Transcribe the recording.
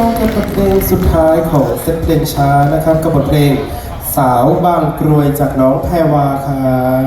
ต่อกับบทเพลงสุดท้ายของเซตเพลงช้านะครับกับบทเพลงสาวบางกรวยจากน้องแพรวาครับ